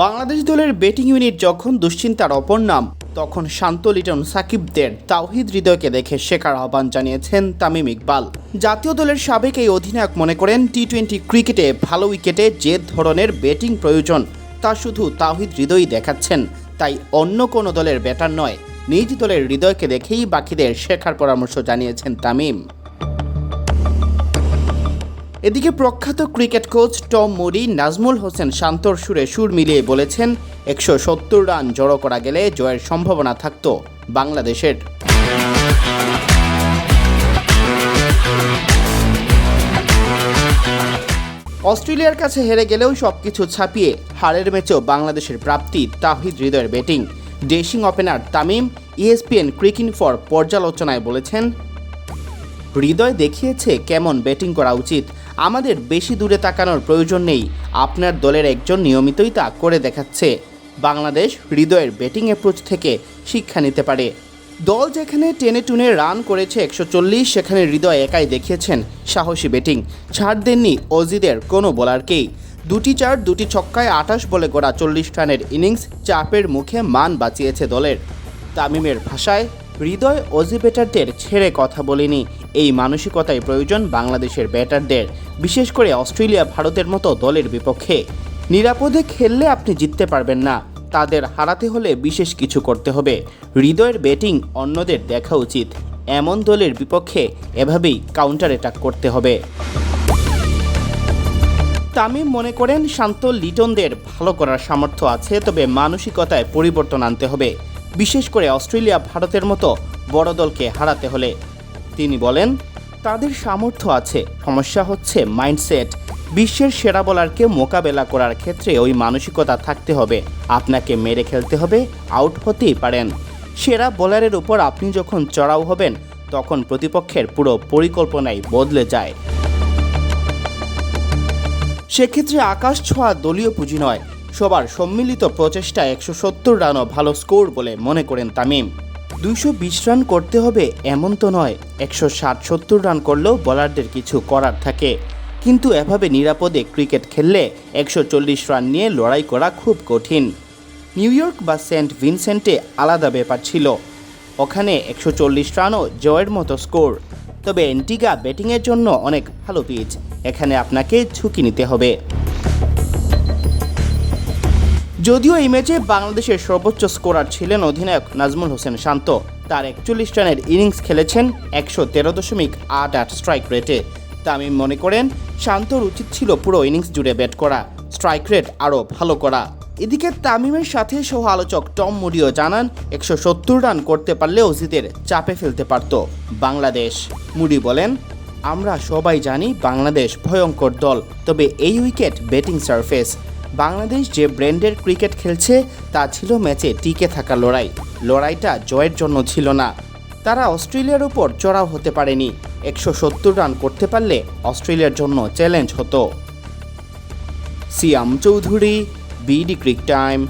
বাংলাদেশ দলের batting unit যখন দুশ্চিন্তার অপর নাম, তখন শান্ত লিটন সাকিবদের তাওহিদ হৃদয়কে দেখে শেখার আহ্বান জানিয়েছেন তামিম ইকবাল। জাতীয় দলের সাবেক এই অধিনায়ক মনে করেন টি টোয়েন্টি ক্রিকেটে ভালো উইকেটে যে ধরনের ব্যাটিং প্রয়োজন, তা শুধু তাওহিদ হৃদয়ই দেখাচ্ছেন। তাই অন্য কোনো দলের ব্যাটার নয়, নিজ দলের হৃদয়কে দেখেই বাকিদের শেখার পরামর্শ জানিয়েছেন তামিম। এদিকে প্রখ্যাত cricket coach Tom Moody, Nazmul Hossain শান্তর সুরে সুর মিলিয়ে বলেছেন, একশো সত্তর রান জড়ো করা গেলে জয়ের সম্ভাবনা থাকত বাংলাদেশের। অস্ট্রেলিয়ার কাছে হেরে গেলেও সবকিছু ছাপিয়ে হারের ম্যাচেও বাংলাদেশের প্রাপ্তি তাহিদ হৃদয়ের batting. Dashing opener Tamim, ESPN Cricinfo পর্যালোচনায় বলেছেন, হৃদয় দেখিয়েছে কেমন ব্যাটিং করা উচিত আমাদের বেশি দূরে তাকানোর প্রয়োজন নেই। আপনার দলের একজন নিয়মিতই তা করে দেখাচ্ছে। বাংলাদেশ হৃদয়ের ব্যাটিং অ্যাপ্রোচ থেকে শিক্ষা নিতে পারে। দল যেখানে টেনে টুনে রান করেছে একশো চল্লিশ, সেখানে হৃদয় একাই দেখিয়েছেন সাহসী ব্যাটিং। ছাড় দেননি অজিদের কোনো বোলারকেই। দুটি চার, দুটি ছক্কায় আঠাশ বলে গড়া চল্লিশ রানের ইনিংস চাপের মুখে মান বাঁচিয়েছে দলের। তামিমের ভাষায় হৃদয় অজি ব্যাটারদের ছেড়ে কথা বলেনি। এই মানসিকতাই প্রয়োজন বাংলাদেশের ব্যাটারদের বিশেষ করে অস্ট্রেলিয়া, ভারতের মতো দলের বিপক্ষে। নিরাপদে খেললে আপনি জিততে পারবেন না, তাদের হারাতে হলে বিশেষ কিছু করতে হবে। হৃদয়ের ব্যাটিং অন্যদের দেখা উচিত, এমন দলের বিপক্ষে এভাবেই কাউন্টার অ্যাটাক করতে হবে। তামিম মনে করেন শান্ত লিটনদের ভালো করার সামর্থ্য আছে, তবে মানসিকতায় পরিবর্তন আনতে হবে। বিশেষ করে অস্ট্রেলিয়া ভারতের মতো বড় দলকে হারাতে হলে। তিনি বলেন, তাদের সামর্থ্য আছে, সমস্যা হচ্ছে মাইন্ডসেট। বিশ্বের সেরা বলারকে মোকাবেলা করার ক্ষেত্রে ওই মানসিকতা থাকতে হবে, আপনাকে মেরে খেলতে হবে, আউট হতেই পারেন। সেরা বোলারের উপর আপনি যখন চড়াও হবেন, তখন প্রতিপক্ষের পুরো পরিকল্পনাই বদলে যায়। সেক্ষেত্রে আকাশ ছোঁয়া দলীয় পুঁজি নয় সবার সম্মিলিত প্রচেষ্টা একশো সত্তর রানও ভালো স্কোর বলে মনে করেন তামিম। দুইশো বিশ রান করতে হবে এমন তো নয়, একশো ষাট সত্তর রান করলেও বলারদের কিছু করার থাকে। কিন্তু এভাবে নিরাপদে ক্রিকেট খেললে একশো চল্লিশ রান নিয়ে লড়াই করা খুব কঠিন। নিউ ইয়র্ক বা সেন্ট ভিনসেন্টে আলাদা ব্যাপার ছিল। ওখানে একশো চল্লিশ রানও জয়ের মতো স্কোর। তবে এন্টিগা ব্যাটিংয়ের জন্য অনেক ভালো পিচ। এখানে আপনাকে ঝুঁকি নিতে হবে। যদিও এই ম্যাচে বাংলাদেশের সর্বোচ্চ স্কোরার ছিলেন অধিনায়ক নাজমুল হোসেন শান্ত। তার একচল্লিশ রানের ইনিংস খেলেছেন একশো তেরো দশমিক আট আট স্ট্রাইক রেটে। তামিম মনে করেন, শান্তর উচিত ছিল পুরো ইনিংস জুড়ে ব্যাট করা, স্ট্রাইক রেট আরও ভালো করা। এদিকে তামিমের সাথে সহ আলোচক টম মুডিও জানান, একশো সত্তর রান করতে পারলে অজিতের চাপে ফেলতে পারত বাংলাদেশ। মুডি বলেন, আমরা সবাই জানি বাংলাদেশ ভয়ঙ্কর দল, তবে এই উইকেট ব্যাটিং সারফেস। বাংলাদেশ যে ব্র্যান্ডের ক্রিকেট খেলছে, তা ছিল ম্যাচে টিকে থাকা লড়াই। লড়াইটা জয়ের জন্য ছিল না। তারা অস্ট্রেলিয়ার উপর চড়াও হতে পারেনি। একশো সত্তর রান করতে পারলে অস্ট্রেলিয়ার জন্য চ্যালেঞ্জ হতো। Siam Chowdhury, BD Cric Time.